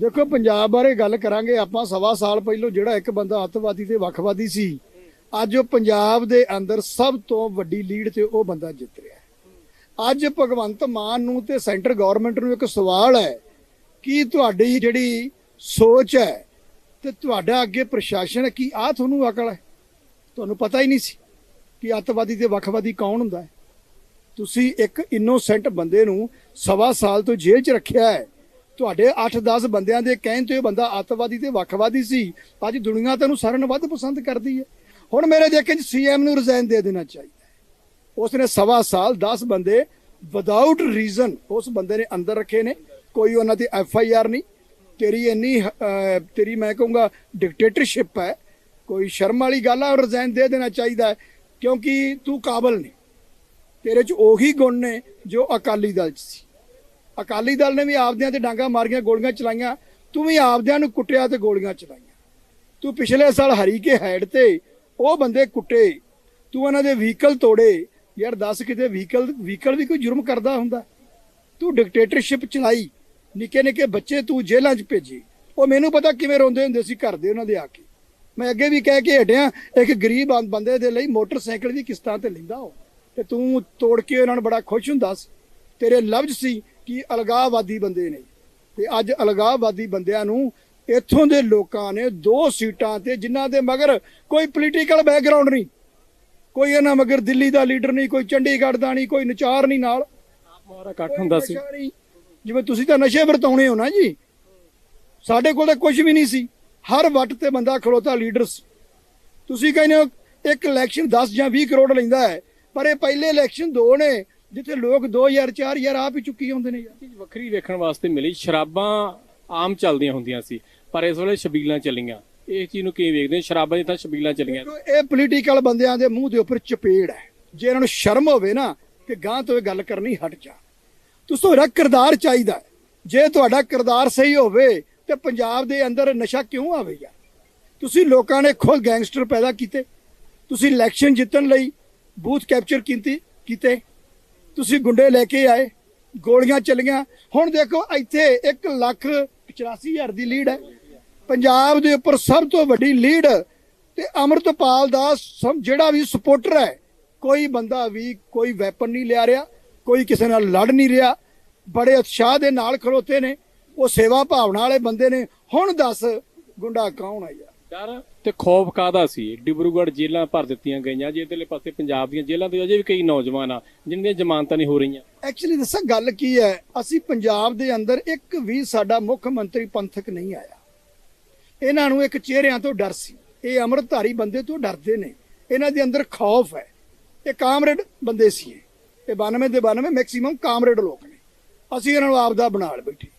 ਦੇਖੋ, ਪੰਜਾਬ ਬਾਰੇ ਗੱਲ ਕਰਾਂਗੇ, ਆਪਾਂ ਸਵਾ ਸਾਲ ਪਹਿਲਾਂ ਜਿਹੜਾ ਇੱਕ ਬੰਦਾ ਅੱਤਵਾਦੀ ਤੇ ਵੱਖਵਾਦੀ ਸੀ, ਅੱਜ ਉਹ ਪੰਜਾਬ ਦੇ ਅੰਦਰ ਸਭ ਤੋਂ ਵੱਡੀ ਲੀਡ ਤੇ ਉਹ ਬੰਦਾ ਜਿੱਤ ਰਿਹਾ ਅੱਜ ਭਗਵੰਤ ਮਾਨ ਨੂੰ ਤੇ ਸੈਂਟਰ ਗਵਰਨਮੈਂਟ ਨੂੰ ਇੱਕ ਸਵਾਲ ਹੈ ਕਿ ਤੁਹਾਡੀ ਜਿਹੜੀ ਸੋਚ ਹੈ ਤੇ ਤੁਹਾਡਾ ਅੱਗੇ ਪ੍ਰਸ਼ਾਸਨ ਕੀ ਆ ਤੁਹਾਨੂੰ ਅਕਲ ਹੈ? ਤੁਹਾਨੂੰ ਪਤਾ ਹੀ ਨਹੀਂ ਸੀ ਕਿ ਅੱਤਵਾਦੀ ਤੇ ਵੱਖਵਾਦੀ ਕੌਣ ਹੁੰਦਾ ਹੈ। ਤੁਸੀਂ ਇੱਕ ਇਨੋਸੈਂਟ ਬੰਦੇ ਨੂੰ ਸਵਾ ਸਾਲ ਤੋਂ ਜੇਲ੍ਹ 'ਚ ਰੱਖਿਆ ਹੈ ਤੁਹਾਡੇ 8-10 ਬੰਦਿਆਂ ਦੇ ਕਹਿਣ ਤੇ ਉਹ ਬੰਦਾ ਅੱਤਵਾਦੀ ਤੇ ਵੱਖਵਾਦੀ ਸੀ। ਅੱਜ ਦੁਨੀਆ ਤੈਨੂੰ ਸਾਰਿਆਂ ਨਾਲੋਂ ਵੱਧ ਪਸੰਦ ਕਰਦੀ ਹੈ। ਹੁਣ ਮੇਰੇ ਦੇਖੇ ਚ ਸੀਐਮ ਨੂੰ ਰਿਜ਼ਾਈਨ ਦੇ ਦੇਣਾ ਚਾਹੀਦਾ ਉਸ ਨੇ ਸਵਾ ਸਾਲ 10 ਬੰਦੇ ਵਿਦਆਊਟ ਰੀਜ਼ਨ ਉਸ ਬੰਦੇ ਨੇ ਅੰਦਰ ਰੱਖੇ ਨੇ। ਕੋਈ ਉਹਨਾਂ ਦੀ ਐਫ ਆਈ ਆਰ ਨਹੀਂ। ਤੇਰੀ ਇੰਨੀ ਤੇਰੀ ਮੈਂ ਕਹੂੰਗਾ ਡਿਕਟੇਟਰਸ਼ਿਪ ਹੈ। ਕੋਈ ਸ਼ਰਮ ਵਾਲੀ ਗੱਲ ਹੈ ਰਿਜ਼ਾਈਨ ਦੇ ਦੇਣਾ ਚਾਹੀਦਾ ਕਿਉਂਕਿ ਤੂੰ ਕਾਬਲ ਨਹੀਂ। ਤੇਰੇ ਚ ਉਹੀ ਗੁਣ ਨੇ ਜੋ ਅਕਾਲੀ ਦਲ ਚ ਸੀ। ਅਕਾਲੀ ਦਲ ਨੇ ਵੀ ਆਪਦਿਆਂ ਤੇ ਡਾਂਗਾ ਮਾਰੀਆਂ, ਗੋਲੀਆਂ ਚਲਾਈਆਂ। ਤੂੰ ਵੀ ਆਪਦਿਆਂ ਨੂੰ ਕੁੱਟਿਆ ਤੇ ਗੋਲੀਆਂ ਚਲਾਈਆਂ। ਤੂੰ ਪਿਛਲੇ ਸਾਲ ਹਰੀਕੇ ਹੈਡ ਤੇ, ਉਹ ਬੰਦੇ ਕੁੱਟੇ। ਤੂੰ ਉਹਨਾਂ ਦੇ ਵਹੀਕਲ ਤੋੜੇ। ਯਾਰ ਦੱਸ ਕਿਤੇ ਵਹੀਕਲ ਵਹੀਕਲ ਵੀ ਕੋਈ ਜੁਰਮ ਕਰਦਾ ਹੁੰਦਾ? ਤੂੰ ਡਿਕਟੇਟਰਸ਼ਿਪ ਚਲਾਈ। ਨਿੱਕੇ ਨਿੱਕੇ ਬੱਚੇ ਤੂੰ ਜੇਲ੍ਹਾਂ 'ਚ ਭੇਜੇ। ਉਹ ਮੈਨੂੰ ਪਤਾ ਕਿਵੇਂ ਰੋਂਦੇ ਹੁੰਦੇ ਸੀ ਘਰ ਦੇ ਉਹਨਾਂ ਦੇ ਆ ਕੇ। ਮੈਂ ਅੱਗੇ ਵੀ ਕਹਿ ਕੇ ਹਟਿਆ, ਇੱਕ ਗਰੀਬ ਬੰਦੇ ਦੇ ਲਈ ਮੋਟਰਸਾਈਕਲ ਵੀ ਕਿਸ਼ਤਾਂ ਤੇ ਲੈਂਦਾ ਹੋ ਤੇ ਤੂੰ ਤੋੜ ਕੇ ਉਹਨਾਂ ਨੂੰ ਬੜਾ ਖੁਸ਼ ਹੁੰਦਾ ਸੀ। ਤੇਰੇ ਲਫ਼ਜ਼ ਸੀ ਕਿ ਅਲਗਾਵਾਦੀ ਬੰਦੇ ਨੇ। ਤੇ ਅੱਜ ਅਲਗਾਵਾਦੀ ਬੰਦਿਆਂ ਨੂੰ ਇੱਥੋਂ ਦੇ ਲੋਕਾਂ ਨੇ ਦੋ ਸੀਟਾਂ ਤੇ ਜਿਨ੍ਹਾਂ ਦੇ ਮਗਰ ਕੋਈ ਪੋਲੀਟੀਕਲ ਬੈਕਗ੍ਰਾਉਂਡ ਨਹੀਂ ਕੋਈ ਇਹਨਾਂ ਮਗਰ ਦਿੱਲੀ ਦਾ ਲੀਡਰ ਨਹੀਂ ਕੋਈ ਚੰਡੀਗੜ੍ਹ ਦਾ ਨਹੀਂ ਕੋਈ ਨਚਾਰ ਨਹੀਂ ਨਾਲ। ਮਾਰਾ ਇਕੱਠ ਹੁੰਦਾ ਸੀ। ਜਿਵੇਂ ਤੁਸੀਂ ਤਾਂ ਨਸ਼ੇ ਵਰਤਾਉਣੇ ਹੋ ਨਾ ਜੀ। ਸਾਡੇ ਕੋਲ ਤਾਂ ਕੁਝ ਵੀ ਨਹੀਂ ਸੀ। ਹਰ ਵੱਟ ਤੇ ਬੰਦਾ ਖਲੋਤਾ ਲੀਡਰ ਸੀ ਤੁਸੀਂ ਕਹਿੰਦੇ ਹੋ ਇੱਕ ਇਲੈਕਸ਼ਨ 10 ਜਾਂ 20 ਕਰੋੜ ਲੈਂਦਾ ਹੈ ਪਰ ਇਹ ਪਹਿਲੇ ਇਲੈਕਸ਼ਨ ਦੋ ਨੇ। ਜਿੱਥੇ ਲੋਕ 2000 4000 ਆਪ ਹੀ ਚੁੱਕੀ ਹੁੰਦੇ ਨੇ ਯਾਰ। ਚੀਜ਼ ਵੱਖਰੀ ਵੇਖਣ ਵਾਸਤੇ ਮਿਲੀ। ਸ਼ਰਾਬਾਂ ਆਮ ਚੱਲਦੀਆਂ ਹੁੰਦੀਆਂ ਸੀ ਪਰ ਇਸ ਵੇਲੇ ਛਬੀਲਾਂ ਚੱਲੀਆਂ। ਇਹ ਚੀਜ਼ ਨੂੰ ਕਿਵੇਂ ਵੇਖਦੇ? ਸ਼ਰਾਬਾਂ ਦੀ ਤਾਂ ਛਬੀਲਾਂ ਚੱਲੀਆਂ। ਇਹ ਪੋਲੀਟੀਕਲ ਬੰਦਿਆਂ ਦੇ ਮੂੰਹ ਦੇ ਉੱਪਰ ਚਪੇੜ ਹੈ। ਜੇ ਇਹਨਾਂ ਨੂੰ ਸ਼ਰਮ ਹੋਵੇ ਨਾ ਕਿ ਗਾਂ ਤੋਂ ਇਹ ਗੱਲ ਕਰਨੀ ਹਟ ਜਾ। ਤੁਸੀਂ ਤੁਹਾਡਾ ਕਿਰਦਾਰ ਚਾਹੀਦਾ। ਜੇ ਤੁਹਾਡਾ ਕਿਰਦਾਰ ਸਹੀ ਹੋਵੇ ਤੇ ਪੰਜਾਬ ਦੇ ਅੰਦਰ ਨਸ਼ਾ ਕਿਉਂ ਆਵੇ ਯਾਰ? ਤੁਸੀਂ ਲੋਕਾਂ ਨੇ ਖੁਦ ਗੈਂਗਸਟਰ ਪੈਦਾ ਕੀਤੇ। ਤੁਸੀਂ ਇਲੈਕਸ਼ਨ ਜਿੱਤਣ ਲਈ ਬੂਥ ਕੈਪਚਰ ਕੀਤੀ ਕੀਤੇ। ਤੁਸੀਂ ਗੁੰਡੇ ਲੈ ਕੇ ਆਏ, ਗੋਲੀਆਂ ਚੱਲੀਆਂ। ਹੁਣ ਦੇਖੋ, ਇੱਥੇ 1 ਲੱਖ 85 ਹਜ਼ਾਰ ਦੀ ਲੀਡ ਹੈ। ਪੰਜਾਬ ਦੇ ਉੱਪਰ ਸਭ ਤੋਂ ਵੱਡੀ ਲੀਡ ਤੇ ਅਮਰਤਪਾਲ ਦਾ ਜਿਹੜਾ ਵੀ ਸਪੋਰਟਰ ਹੈ, ਕੋਈ ਬੰਦਾ ਵੀ ਕੋਈ ਵੈਪਨ ਨਹੀਂ ਲਿਆ ਰਿਹਾ, ਕੋਈ ਕਿਸੇ ਨਾਲ ਲੜ ਨਹੀਂ ਰਿਹਾ। ਬੜੇ ਉਤਸ਼ਾਹ ਦੇ ਨਾਲ ਖਲੋਤੇ ਨੇ, ਉਹ ਸੇਵਾ ਭਾਵਨਾ ਵਾਲੇ ਬੰਦੇ ਨੇ। ਹੁਣ ਦੱਸ, ਗੁੰਡਾ ਕੌਣ ਹੈ ਯਾਰ? ਡਰ ਤੇ ਖੌਫ ਕਾਦਾ ਸੀ? ਡਿਬਰੂਗੜ੍ਹ ਜੇਲ੍ਹਾਂ ਭਰ ਦਿੱਤੀਆਂ ਗਈਆਂ ਜੇ, ਇਧਰਲੇ ਪਾਸੇ ਪੰਜਾਬ ਦੀਆਂ ਜੇਲ੍ਹਾਂ ਦੇ ਅਜੇ ਵੀ ਕਈ ਨੌਜਵਾਨ ਆ, ਜਿਨ੍ਹਾਂ ਜ਼ਮਾਨਤਾਂ ਨਹੀਂ ਹੋ ਰਹੀਆਂ। ਐਕਚੁਅਲੀ ਦੱਸਾਂ, ਗੱਲ ਕੀ ਹੈ? ਅਸੀਂ ਪੰਜਾਬ ਦੇ ਅੰਦਰ ਇੱਕ ਵੀ ਸਾਡਾ ਮੁੱਖ ਮੰਤਰੀ ਪੰਥਕ ਨਹੀਂ ਆਇਆ। ਇਹਨਾਂ ਨੂੰ ਇੱਕ ਚਿਹਰਿਆਂ ਤੋਂ ਡਰ ਸੀ। ਇਹ ਅੰਮ੍ਰਿਤਧਾਰੀ ਬੰਦੇ ਤੋਂ ਡਰਦੇ ਨੇ। ਇਹਨਾਂ ਦੇ ਅੰਦਰ ਖੌਫ ਹੈ। ਇਹ ਕਾਮਰੇਡ ਬੰਦੇ ਸੀ ਇਹ। ਇਹ 92 ਦੇ 92 ਮੈਕਸਿਮਮ ਕਾਮਰੇਡ ਲੋਕ ਨੇ। ਅਸੀਂ ਇਹਨਾਂ ਨੂੰ ਆਪਦਾ ਬਣਾ ਲ ਬੈਠੇ।